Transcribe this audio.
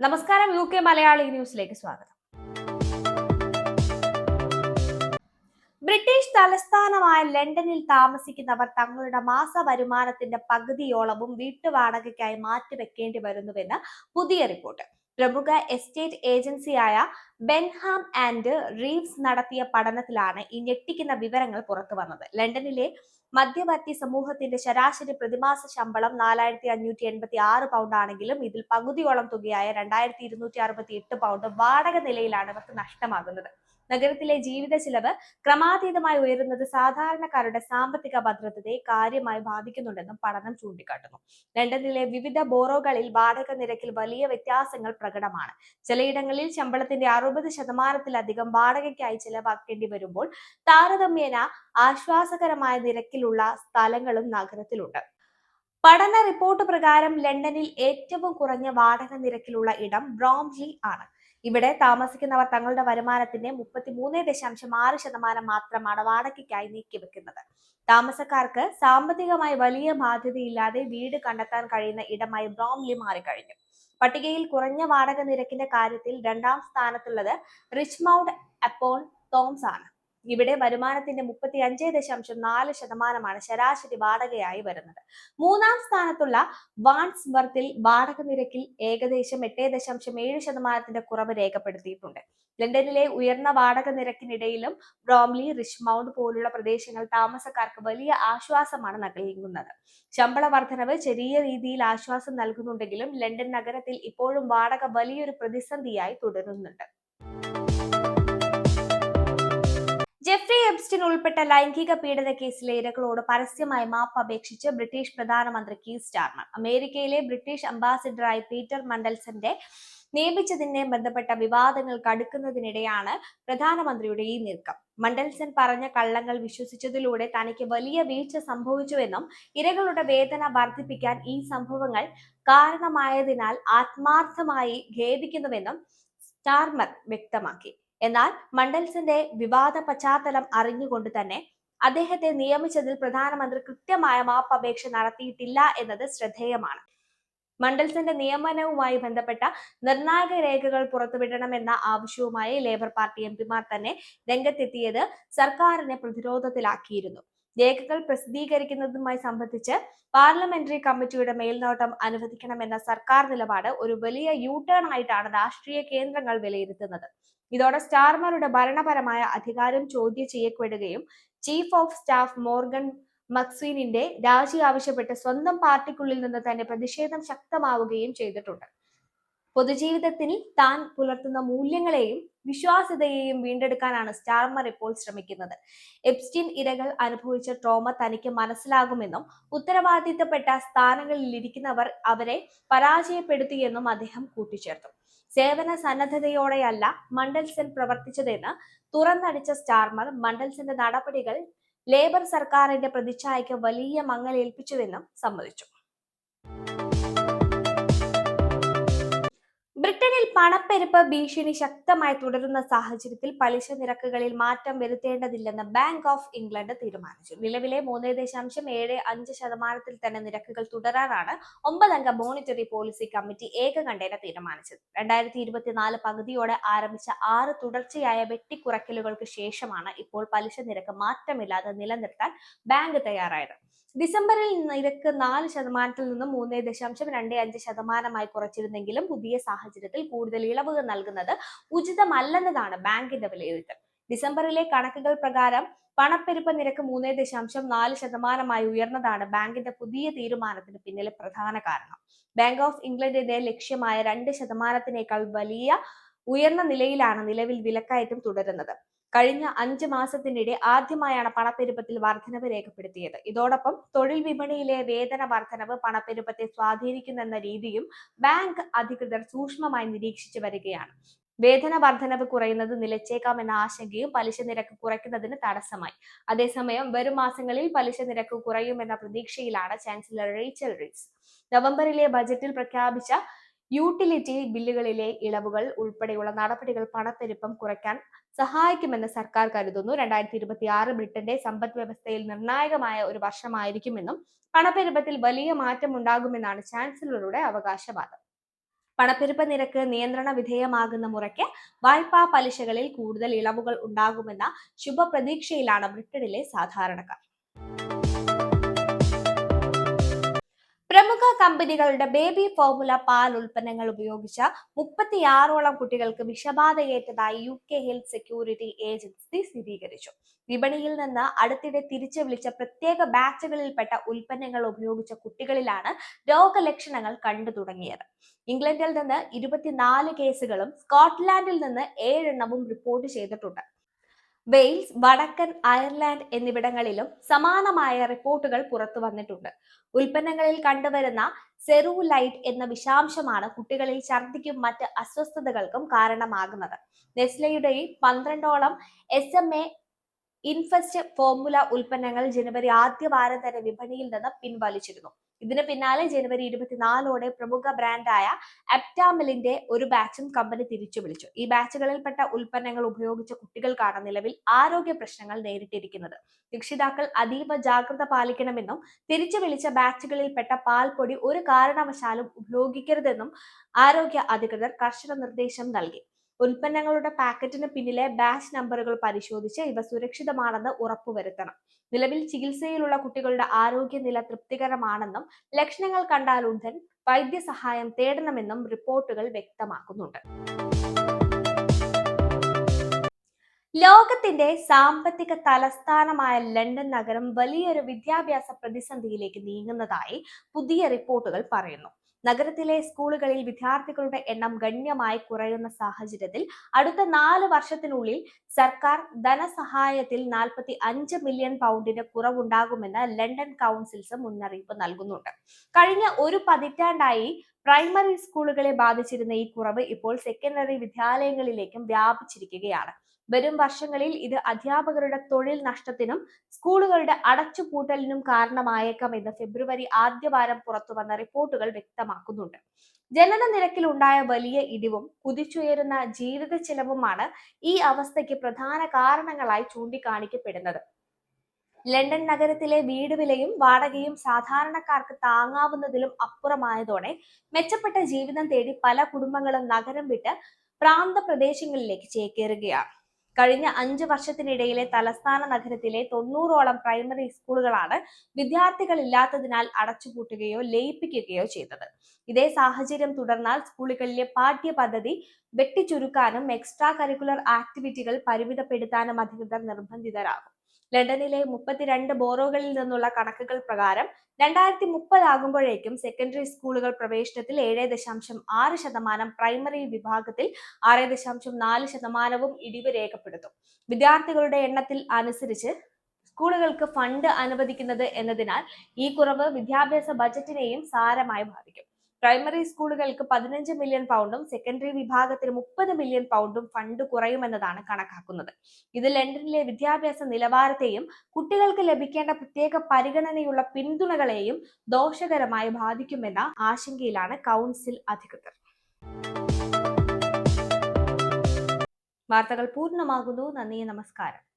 നമസ്കാരം U K Malayali ന്യൂസിലേക്ക് സ്വാഗതം. ബ്രിട്ടീഷ് തലസ്ഥാനമായ ലണ്ടനിൽ താമസിക്കുന്നവർ തങ്ങളുടെ മാസ വരുമാനത്തിന്റെ പകുതിയോളവും വീട്ടുവാടകയ്ക്കായി മാറ്റിവെക്കേണ്ടി വരുന്നുവെന്ന് പുതിയ റിപ്പോർട്ട്. പ്രമുഖ എസ്റ്റേറ്റ് ഏജൻസിയായ ബെൻഹാം ആൻഡ് റീവ്സ് നടത്തിയ പഠനത്തിലാണ് ഈ ഞെട്ടിക്കുന്ന വിവരങ്ങൾ പുറത്തു വന്നത് ലണ്ടനിലെ മധ്യവർത്തി സമൂഹത്തിന്റെ ശരാശരി പ്രതിമാസ ശമ്പളം നാലായിരത്തി അഞ്ഞൂറ്റി എൺപത്തി ആറ് പൗണ്ട് ആണെങ്കിലും ഇതിൽ പകുതിയോളം തുകയായ രണ്ടായിരത്തി ഇരുന്നൂറ്റി അറുപത്തി എട്ട് പൗണ്ട് വാടക നിലയിലാണ് ഇവർക്ക് നഷ്ടമാകുന്നത്. നഗരത്തിലെ ജീവിത ചിലവ് ക്രമാതീതമായി ഉയരുന്നത് സാധാരണക്കാരുടെ സാമ്പത്തിക ഭദ്രതയെ കാര്യമായി ബാധിക്കുന്നുണ്ടെന്നും പഠനം ചൂണ്ടിക്കാട്ടുന്നു. ലണ്ടനിലെ വിവിധ ബോറോകളിൽ വാടക നിരക്കിൽ വലിയ വ്യത്യാസങ്ങൾ പ്രകടമാണ്. ചിലയിടങ്ങളിൽ ശമ്പളത്തിന്റെ അറുപത് ശതമാനത്തിലധികം വാടകയ്ക്കായി ചിലവാക്കേണ്ടി വരുമ്പോൾ താരതമ്യേന ആശ്വാസകരമായ നിരക്കിലുള്ള സ്ഥലങ്ങളും നഗരത്തിലുണ്ട്. പഠന റിപ്പോർട്ട് പ്രകാരം ലണ്ടനിൽ ഏറ്റവും കുറഞ്ഞ വാടക നിരക്കിലുള്ള ഇടം ബ്രോംലി ആണ്. ഇവിടെ താമസിക്കുന്നവർ തങ്ങളുടെ വരുമാനത്തിന്റെ മുപ്പത്തിമൂന്ന് ദശാംശം ആറ് ശതമാനം മാത്രമാണ് വാടകയ്ക്കായി നീക്കിവെക്കുന്നത് താമസക്കാർക്ക് സാമ്പത്തികമായി വലിയ ബാധ്യതയില്ലാതെ വീട് കണ്ടെത്താൻ കഴിയുന്ന ഇടമായി ബ്രോംലി മാറിക്കഴിഞ്ഞു. പട്ടികയിൽ കുറഞ്ഞ വാടക നിരക്കിന്റെ കാര്യത്തിൽ രണ്ടാം സ്ഥാനത്തുള്ളത് റിച്ച്മൗണ്ട് അപ്പോൺ തോംസ് ആണ്. ഇവിടെ വരുമാനത്തിന്റെ മുപ്പത്തി അഞ്ച് ദശാംശം നാല് ശതമാനമാണ് ശരാശരി വാടകയായി വരുന്നത്. മൂന്നാം സ്ഥാനത്തുള്ള വാൺസ്വർത്തിൽ വാടക നിരക്കിൽ ഏകദേശം എട്ട് ദശാംശം ഏഴ് ശതമാനത്തിന്റെ കുറവ് രേഖപ്പെടുത്തിയിട്ടുണ്ട്. ലണ്ടനിലെ ഉയർന്ന വാടക നിരക്കിനിടയിലും ബ്രോംലി റിഷ്മൗണ്ട് പോലുള്ള പ്രദേശങ്ങൾ താമസക്കാർക്ക് വലിയ ആശ്വാസമാണ് നൽകുന്നത്. ശമ്പള വർധനവ് ചെറിയ രീതിയിൽ ആശ്വാസം നൽകുന്നുണ്ടെങ്കിലും ലണ്ടൻ നഗരത്തിൽ ഇപ്പോഴും വാടക വലിയൊരു പ്രതിസന്ധിയായി തുടരുന്നുണ്ട്. ജെഫ്രി എബ്സ്റ്റിൻ ഉൾപ്പെട്ട ലൈംഗിക പീഡന കേസിലെ ഇരകളോട് പരസ്യമായി മാപ്പ് അപേക്ഷിച്ച് ബ്രിട്ടീഷ് പ്രധാനമന്ത്രി കീ സ്റ്റാർമർ. അമേരിക്കയിലെ ബ്രിട്ടീഷ് അംബാസിഡറായി പീറ്റർ മണ്ടൽസന്റെ നിയമിച്ചതിനെ ബന്ധപ്പെട്ട വിവാദങ്ങൾ കടുക്കുന്നതിനിടെയാണ് പ്രധാനമന്ത്രിയുടെ ഈ നീക്കം. മണ്ടൽസൻ പറഞ്ഞ കള്ളങ്ങൾ വിശ്വസിച്ചതിലൂടെ തനിക്ക് വലിയ വീഴ്ച സംഭവിച്ചുവെന്നും ഇരകളുടെ വേദന വർദ്ധിപ്പിക്കാൻ ഈ സംഭവങ്ങൾ കാരണമായതിനാൽ ആത്മാർത്ഥമായി ഖേദിക്കുന്നുവെന്നും സ്റ്റാർമർ വ്യക്തമാക്കി. എന്നാൽ മണ്ടൽസിന്റെ വിവാദ പശ്ചാത്തലം അറിഞ്ഞുകൊണ്ട് തന്നെ അദ്ദേഹത്തെ നിയമിച്ചതിൽ പ്രധാനമന്ത്രി കൃത്യമായ മാപ്പപേക്ഷ നടത്തിയിട്ടില്ല എന്നത് ശ്രദ്ധേയമാണ്. മണ്ടൽസിന്റെ നിയമനവുമായി ബന്ധപ്പെട്ട നിർണായക രേഖകൾ പുറത്തുവിടണമെന്ന ആവശ്യവുമായി ലേബർ പാർട്ടി എംപിമാർ തന്നെ രംഗത്തെത്തിയത് സർക്കാരിനെ പ്രതിരോധത്തിലാക്കിയിരുന്നു. രേഖകൾ പ്രസിദ്ധീകരിക്കുന്നതുമായി സംബന്ധിച്ച് പാർലമെന്ററി കമ്മിറ്റിയുടെ മേൽനോട്ടം അനുവദിക്കണമെന്ന സർക്കാർ നിലപാട് ഒരു വലിയ യൂ ടേൺ ആയിട്ടാണ് രാഷ്ട്രീയ കേന്ദ്രങ്ങൾ വിലയിരുത്തുന്നത്. ഇതോടെ സ്റ്റാർമറുടെ ഭരണപരമായ അധികാരം ചോദ്യം ചെയ്യപ്പെടുകയും ചീഫ് ഓഫ് സ്റ്റാഫ് മോർഗൻ മക്സീനിന്റെ രാജി ആവശ്യപ്പെട്ട് സ്വന്തം പാർട്ടിക്കുള്ളിൽ നിന്ന് തന്നെ പ്രതിഷേധം ശക്തമാവുകയും ചെയ്തിട്ടുണ്ട്. പൊതുജീവിതത്തിൽ താൻ പുലർത്തുന്ന മൂല്യങ്ങളെയും വിശ്വാസ്യതയെയും വീണ്ടെടുക്കാനാണ് സ്റ്റാർമർ ഇപ്പോൾ ശ്രമിക്കുന്നത്. എപ്സ്റ്റിൻ ഇരകൾ അനുഭവിച്ച ട്രോമ തനിക്ക് മനസ്സിലാകുമെന്നും ഉത്തരവാദിത്തപ്പെട്ട സ്ഥാനങ്ങളിൽ ഇരിക്കുന്നവർ അവരെ പരാജയപ്പെടുത്തിയെന്നും അദ്ദേഹം കൂട്ടിച്ചേർത്തു. സേവന സന്നദ്ധതയോടെയല്ല മണ്ടൽസൻ പ്രവർത്തിച്ചതെന്ന് തുറന്നടിച്ച സ്റ്റാർമർ മണ്ടൽസന്റെ നടപടികൾ ലേബർ സർക്കാരിന്റെ പ്രതിച്ഛായയ്ക്ക് വലിയ മങ്ങലേൽപ്പിച്ചുവെന്നും സമ്മതിച്ചു. പണപ്പെരുപ്പ് ഭീഷണി ശക്തമായി തുടരുന്ന സാഹചര്യത്തിൽ പലിശ നിരക്കുകളിൽ മാറ്റം വരുത്തേണ്ടതില്ലെന്ന് ബാങ്ക് ഓഫ് ഇംഗ്ലണ്ട് തീരുമാനിച്ചു. നിലവിലെ മൂന്ന് ദശാംശം ഏഴ് അഞ്ച് ശതമാനത്തിൽ തന്നെ നിരക്കുകൾ തുടരാനാണ് ഒമ്പതംഗ മോണിറ്ററി പോളിസി കമ്മിറ്റി ഏകകണ്ഠേന തീരുമാനിച്ചത്. രണ്ടായിരത്തി ഇരുപത്തിനാല് പകുതിയോടെ ആരംഭിച്ച ആറ് തുടർച്ചയായ വെട്ടിക്കുറയ്ക്കലുകൾക്ക് ശേഷമാണ് ഇപ്പോൾ പലിശ നിരക്ക് മാറ്റമില്ലാതെ നിലനിർത്താൻ ബാങ്ക് തയ്യാറായത്. ഡിസംബറിൽ നിരക്ക് നാല് ശതമാനത്തിൽ നിന്ന് മൂന്ന് ദശാംശം രണ്ട് അഞ്ച് ശതമാനമായി കുറച്ചിരുന്നെങ്കിലും പുതിയ സാഹചര്യത്തിൽ കൂടുതൽ ഇളവുകൾ നൽകുന്നത് ഉചിതമല്ലെന്നതാണ് ബാങ്കിന്റെ വിലയിരുത്തൽ. ഡിസംബറിലെ കണക്കുകൾ പ്രകാരം പണപ്പെരുപ്പ നിരക്ക് മൂന്ന് ദശാംശം നാല് ശതമാനമായി ഉയർന്നതാണ് ബാങ്കിന്റെ പുതിയ തീരുമാനത്തിന് പിന്നിലെ പ്രധാന കാരണം. ബാങ്ക് ഓഫ് ഇംഗ്ലണ്ടിന്റെ ലക്ഷ്യമായ രണ്ട് ശതമാനത്തിനേക്കാൾ വലിയ ഉയർന്ന നിലയിലാണ് നിലവിൽ വിലക്കയറ്റം തുടരുന്നത്. കഴിഞ്ഞ അഞ്ച് മാസത്തിനിടെ ആദ്യമായാണ് പണപ്പെരുപ്പത്തിൽ വർധനവ് രേഖപ്പെടുത്തിയത്. ഇതോടൊപ്പം തൊഴിൽ വിപണിയിലെ വേതന വർധനവ് പണപ്പെരുപ്പത്തെ സ്വാധീനിക്കുന്നെന്ന രീതിയും ബാങ്ക് അധികൃതർ സൂക്ഷ്മമായി നിരീക്ഷിച്ചു വരികയാണ്. വേതന വർധനവ് കുറയുന്നത് നിലച്ചേക്കാമെന്ന ആശങ്കയും പലിശ നിരക്ക് കുറയ്ക്കുന്നതിന് തടസ്സമായി. അതേസമയം വരും മാസങ്ങളിൽ പലിശ നിരക്ക് കുറയുമെന്ന പ്രതീക്ഷയിലാണ് ചാൻസലർ റേച്ചൽ റീസ്. നവംബറിലെ ബജറ്റിൽ പ്രഖ്യാപിച്ച യൂട്ടിലിറ്റി ബില്ലുകളിലെ ഇളവുകൾ ഉൾപ്പെടെയുള്ള നടപടികൾ പണപ്പെരുപ്പം കുറയ്ക്കാൻ സഹായിക്കുമെന്ന് സർക്കാർ കരുതുന്നു. രണ്ടായിരത്തി ഇരുപത്തി ആറ് ബ്രിട്ടന്റെ സമ്പദ് വ്യവസ്ഥയിൽ നിർണായകമായ ഒരു വർഷമായിരിക്കുമെന്നും പണപ്പെരുപ്പത്തിൽ വലിയ മാറ്റം ഉണ്ടാകുമെന്നാണ് ചാൻസലറുടെ അവകാശവാദം. പണപ്പെരുപ്പ നിരക്ക് നിയന്ത്രണ വിധേയമാകുന്ന മുറയ്ക്ക് വായ്പാ പലിശകളിൽ കൂടുതൽ ഇളവുകൾ ഉണ്ടാകുമെന്ന ശുഭപ്രതീക്ഷയിലാണ് ബ്രിട്ടനിലെ സാധാരണക്കാർ. പ്രമുഖ കമ്പനികളുടെ ബേബി ഫോർമുല പാൽ ഉൽപ്പന്നങ്ങൾ ഉപയോഗിച്ച മുപ്പത്തിയാറോളം കുട്ടികൾക്ക് വിഷബാധയേറ്റതായി U K health security agency സ്ഥിരീകരിച്ചു. വിപണിയിൽ നിന്ന് അടുത്തിടെ തിരിച്ചു വിളിച്ച പ്രത്യേക ബാച്ചുകളിൽപ്പെട്ട ഉൽപ്പന്നങ്ങൾ ഉപയോഗിച്ച കുട്ടികളിലാണ് രോഗലക്ഷണങ്ങൾ കണ്ടു തുടങ്ങിയത്. ഇംഗ്ലണ്ടിൽ നിന്ന് ഇരുപത്തിനാല് കേസുകളും സ്കോട്ട്ലാൻഡിൽ നിന്ന് ഏഴെണ്ണവും റിപ്പോർട്ട് ചെയ്തിട്ടുണ്ട്. വെയിൽസ് വടക്കൻ അയർലാൻഡ് എന്നിവിടങ്ങളിലും സമാനമായ റിപ്പോർട്ടുകൾ പുറത്തു വന്നിട്ടുണ്ട്. ഉൽപ്പന്നങ്ങളിൽ കണ്ടുവരുന്ന സെറൂലൈറ്റ് എന്ന വിഷാംശമാണ് കുട്ടികളിൽ ഛർദിക്കും മറ്റ് അസ്വസ്ഥതകൾക്കും കാരണമാകുന്നത്. നെസ്ലയുടെ പന്ത്രണ്ടോളം S M A infant formula ഉൽപ്പന്നങ്ങൾ ജനുവരി ആദ്യ വാരം തന്നെ വിപണിയിൽ നിന്ന് പിൻവലിച്ചിരുന്നു. ഇതിന് പിന്നാലെ ജനുവരി ഇരുപത്തിനാലോടെ പ്രമുഖ ബ്രാൻഡായ അപ്റ്റാമിലിന്റെ ഒരു ബാച്ചും കമ്പനി തിരിച്ചു വിളിച്ചു. ഈ ബാച്ചുകളിൽപ്പെട്ട ഉൽപ്പന്നങ്ങൾ ഉപയോഗിച്ച കുട്ടികൾക്കാണ് നിലവിൽ ആരോഗ്യ പ്രശ്നങ്ങൾ നേരിട്ടിരിക്കുന്നത്. രക്ഷിതാക്കൾ അതീവ ജാഗ്രത പാലിക്കണമെന്നും തിരിച്ചു വിളിച്ച ബാച്ചുകളിൽപ്പെട്ട പാൽപ്പൊടി ഒരു കാരണവശാലും ഉപയോഗിക്കരുതെന്നും ആരോഗ്യ അധികൃതർ കർശന നിർദ്ദേശം നൽകി. ഉൽപ്പന്നങ്ങളുടെ പാക്കറ്റിന് പിന്നിലെ ബാച്ച് നമ്പറുകൾ പരിശോധിച്ച് ഇവ സുരക്ഷിതമാണെന്ന് ഉറപ്പുവരുത്തണം നിലവിൽ ചികിത്സയിലുള്ള കുട്ടികളുടെ ആരോഗ്യനില തൃപ്തികരമാണെന്നും ലക്ഷണങ്ങൾ കണ്ടാൽ ഉടൻ വൈദ്യസഹായം തേടണമെന്നും റിപ്പോർട്ടുകൾ വ്യക്തമാക്കുന്നുണ്ട്. ലോകത്തിന്റെ സാമ്പത്തിക തലസ്ഥാനമായ ലണ്ടൻ നഗരം വലിയൊരു വിദ്യാഭ്യാസ പ്രതിസന്ധിയിലേക്ക് നീങ്ങുന്നതായി പുതിയ റിപ്പോർട്ടുകൾ പറയുന്നു. നഗരത്തിലെ സ്കൂളുകളിൽ വിദ്യാർത്ഥികളുടെ എണ്ണം ഗണ്യമായി കുറയുന്ന സാഹചര്യത്തിൽ അടുത്ത നാല് വർഷത്തിനുള്ളിൽ സർക്കാർ ധനസഹായത്തിൽ നാൽപ്പത്തി അഞ്ച് മില്യൺ പൗണ്ടിന്റെ കുറവുണ്ടാകുമെന്ന് ലണ്ടൻ കൗൺസിൽസ് മുന്നറിയിപ്പ് നൽകുന്നുണ്ട്. കഴിഞ്ഞ ഒരു പതിറ്റാണ്ടായി പ്രൈമറി സ്കൂളുകളെ ബാധിച്ചിരുന്ന ഈ കുറവ് ഇപ്പോൾ സെക്കൻഡറി വിദ്യാലയങ്ങളിലേക്കും വ്യാപിച്ചിരിക്കുകയാണ്. വരും വർഷങ്ങളിൽ ഇത് അധ്യാപകരുടെ തൊഴിൽ നഷ്ടത്തിനും സ്കൂളുകളുടെ അടച്ചുപൂട്ടലിനും കാരണമായേക്കാം എന്ന് ഫെബ്രുവരി ആദ്യവാരം പുറത്തുവന്ന റിപ്പോർട്ടുകൾ വ്യക്തമാക്കുന്നുണ്ട്. ജനന നിരക്കിൽ ഉണ്ടായ വലിയ ഇടിവും കുതിച്ചുയരുന്ന ജീവിത ചെലവുമാണ് ഈ അവസ്ഥയ്ക്ക് പ്രധാന കാരണങ്ങളായി ചൂണ്ടിക്കാണിക്കപ്പെടുന്നത്. ലണ്ടൻ നഗരത്തിലെ വീട് വിലയും വാടകയും സാധാരണക്കാർക്ക് താങ്ങാവുന്നതിലും അപ്പുറമായതോടെ മെച്ചപ്പെട്ട ജീവിതം തേടി പല കുടുംബങ്ങളും നഗരം വിട്ട് പ്രാന്ത പ്രദേശങ്ങളിലേക്ക് ചേക്കേറുകയാണ്. കഴിഞ്ഞ അഞ്ചു വർഷത്തിനിടയിലെ തലസ്ഥാന നഗരത്തിലെ തൊണ്ണൂറോളം പ്രൈമറി സ്കൂളുകളാണ് വിദ്യാർത്ഥികളില്ലാത്തതിനാൽ അടച്ചുപൂട്ടുകയോ ലയിപ്പിക്കുകയോ ചെയ്തത്. ഇതേ സാഹചര്യം തുടർന്നാൽ സ്കൂളുകളിലെ പാഠ്യപദ്ധതി വെട്ടിച്ചുരുക്കാനും എക്സ്ട്രാ കരിക്കുലർ ആക്ടിവിറ്റികൾ പരിമിതപ്പെടുത്താനും അധികൃതർ നിർബന്ധിതരാകും. ലണ്ടനിലെ മുപ്പത്തിരണ്ട് ബോറോകളിൽ നിന്നുള്ള കണക്കുകൾ പ്രകാരം രണ്ടായിരത്തി മുപ്പതാകുമ്പോഴേക്കും സെക്കൻഡറി സ്കൂളുകൾ പ്രവേശനത്തിൽ ഏഴ് ദശാംശം ആറ് ശതമാനം പ്രൈമറി വിഭാഗത്തിൽ ആറ് ദശാംശം നാല് ശതമാനവും ഇടിവ് രേഖപ്പെടുത്തും. വിദ്യാർത്ഥികളുടെ എണ്ണത്തിൽ അനുസരിച്ച് സ്കൂളുകൾക്ക് ഫണ്ട് അനുവദിക്കുന്നത് എന്നതിനാൽ ഈ കുറവ് വിദ്യാഭ്യാസ ബജറ്റിനെയും സാരമായി ബാധിക്കും. പ്രൈമറി സ്കൂളുകൾക്ക് പതിനഞ്ച് മില്യൺ പൗണ്ടും സെക്കൻഡറി വിഭാഗത്തിന് മുപ്പത് മില്യൺ പൗണ്ടും ഫണ്ട് കുറയുമെന്നതാണ് കണക്കാക്കുന്നത്. ഇത് ലണ്ടനിലെ വിദ്യാഭ്യാസ നിലവാരത്തെയും കുട്ടികൾക്ക് ലഭിക്കേണ്ട പ്രത്യേക പരിഗണനയുള്ള പിന്തുണകളെയും ദോഷകരമായി ബാധിക്കുമെന്ന ആശങ്കയിലാണ് കൗൺസിൽ അധികൃതർ. വാർത്തകൾ പൂർണമാകുന്നു. നന്ദി നമസ്കാരം.